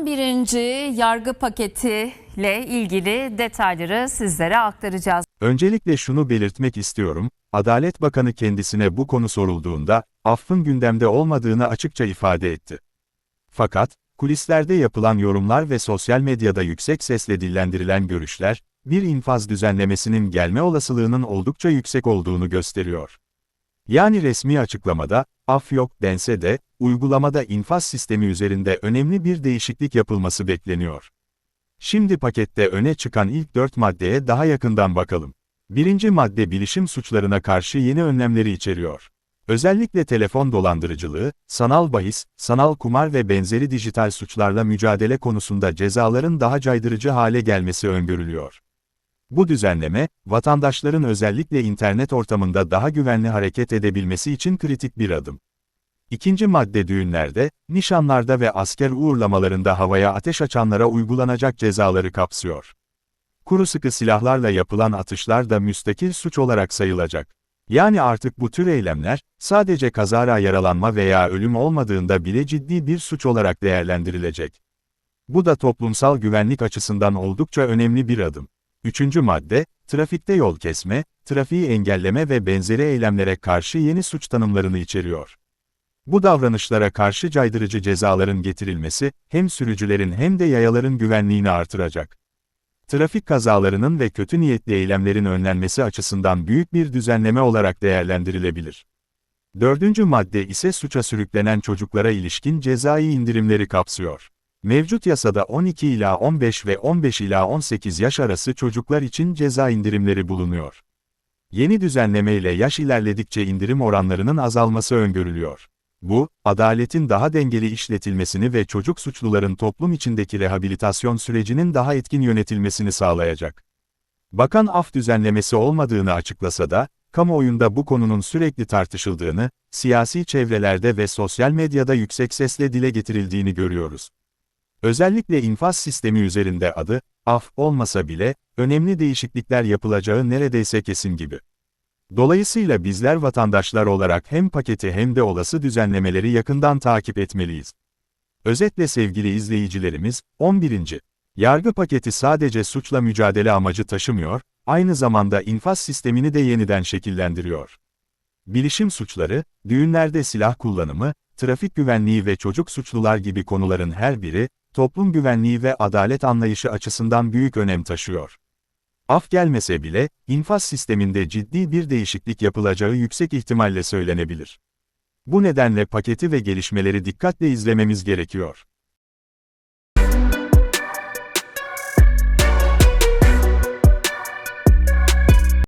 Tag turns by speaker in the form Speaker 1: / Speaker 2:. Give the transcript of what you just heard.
Speaker 1: 11. yargı paketiyle ilgili detayları sizlere aktaracağız.
Speaker 2: Öncelikle şunu belirtmek istiyorum, Adalet Bakanı kendisine bu konu sorulduğunda, affın gündemde olmadığını açıkça ifade etti. Fakat, kulislerde yapılan yorumlar ve sosyal medyada yüksek sesle dillendirilen görüşler, bir infaz düzenlemesinin gelme olasılığının oldukça yüksek olduğunu gösteriyor. Yani resmi açıklamada, af yok dense de, uygulamada infaz sistemi üzerinde önemli bir değişiklik yapılması bekleniyor. Şimdi pakette öne çıkan ilk dört maddeye daha yakından bakalım. Birinci madde bilişim suçlarına karşı yeni önlemleri içeriyor. Özellikle telefon dolandırıcılığı, sanal bahis, sanal kumar ve benzeri dijital suçlarla mücadele konusunda cezaların daha caydırıcı hale gelmesi öngörülüyor. Bu düzenleme, vatandaşların özellikle internet ortamında daha güvenli hareket edebilmesi için kritik bir adım. İkinci madde düğünlerde, nişanlarda ve asker uğurlamalarında havaya ateş açanlara uygulanacak cezaları kapsıyor. Kuru sıkı silahlarla yapılan atışlar da müstakil suç olarak sayılacak. Yani artık bu tür eylemler, sadece kazara yaralanma veya ölüm olmadığında bile ciddi bir suç olarak değerlendirilecek. Bu da toplumsal güvenlik açısından oldukça önemli bir adım. Üçüncü madde, trafikte yol kesme, trafiği engelleme ve benzeri eylemlere karşı yeni suç tanımlarını içeriyor. Bu davranışlara karşı caydırıcı cezaların getirilmesi, hem sürücülerin hem de yayaların güvenliğini artıracak. Trafik kazalarının ve kötü niyetli eylemlerin önlenmesi açısından büyük bir düzenleme olarak değerlendirilebilir. Dördüncü madde ise suça sürüklenen çocuklara ilişkin cezai indirimleri kapsıyor. Mevcut yasada 12 ila 15 ve 15 ila 18 yaş arası çocuklar için ceza indirimleri bulunuyor. Yeni düzenleme ile yaş ilerledikçe indirim oranlarının azalması öngörülüyor. Bu, adaletin daha dengeli işletilmesini ve çocuk suçluların toplum içindeki rehabilitasyon sürecinin daha etkin yönetilmesini sağlayacak. Bakan af düzenlemesi olmadığını açıklasa da, kamuoyunda bu konunun sürekli tartışıldığını, siyasi çevrelerde ve sosyal medyada yüksek sesle dile getirildiğini görüyoruz. Özellikle infaz sistemi üzerinde adı, af olmasa bile, önemli değişiklikler yapılacağı neredeyse kesin gibi. Dolayısıyla bizler vatandaşlar olarak hem paketi hem de olası düzenlemeleri yakından takip etmeliyiz. Özetle sevgili izleyicilerimiz, 11. Yargı paketi sadece suçla mücadele amacı taşımıyor, aynı zamanda infaz sistemini de yeniden şekillendiriyor. Bilişim suçları, düğünlerde silah kullanımı, trafik güvenliği ve çocuk suçlular gibi konuların her biri, toplum güvenliği ve adalet anlayışı açısından büyük önem taşıyor. Af gelmese bile, infaz sisteminde ciddi bir değişiklik yapılacağı yüksek ihtimalle söylenebilir. Bu nedenle paketi ve gelişmeleri dikkatle izlememiz gerekiyor.